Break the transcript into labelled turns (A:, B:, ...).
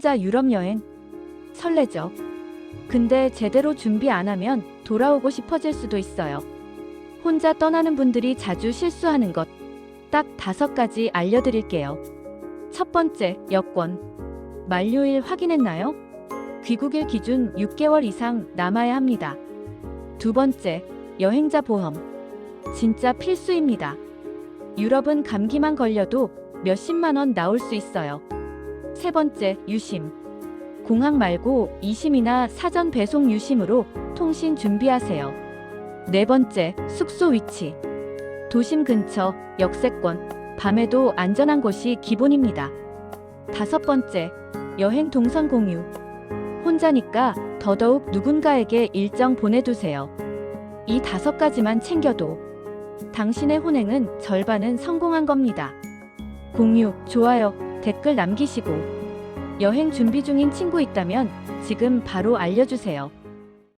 A: 혼자 유럽 여행. 설레죠. 근데 제대로 준비 안 하면 돌아오고 싶어질 수도 있어요. 혼자 떠나는 분들이 자주 실수하는 것. 딱 다섯 가지 알려드릴게요. 첫 번째, 여권. 만료일 확인했나요? 귀국일 기준 6개월 이상 남아야 합니다. 두 번째, 여행자 보험. 진짜 필수입니다. 유럽은 감기만 걸려도 몇십만 원 나올 수 있어요. 세 번째, 유심. 공항 말고 이심이나 사전 배송 유심으로 통신 준비하세요. 네 번째, 숙소 위치. 도심 근처, 역세권, 밤에도 안전한 곳이 기본입니다. 다섯 번째, 여행 동선 공유. 혼자니까 더더욱 누군가에게 일정 보내두세요. 이 다섯 가지만 챙겨도 당신의 혼행은 절반은 성공한 겁니다. 공유, 좋아요, 댓글 남기시고 여행 준비 중인 친구 있다면 지금 바로 알려주세요.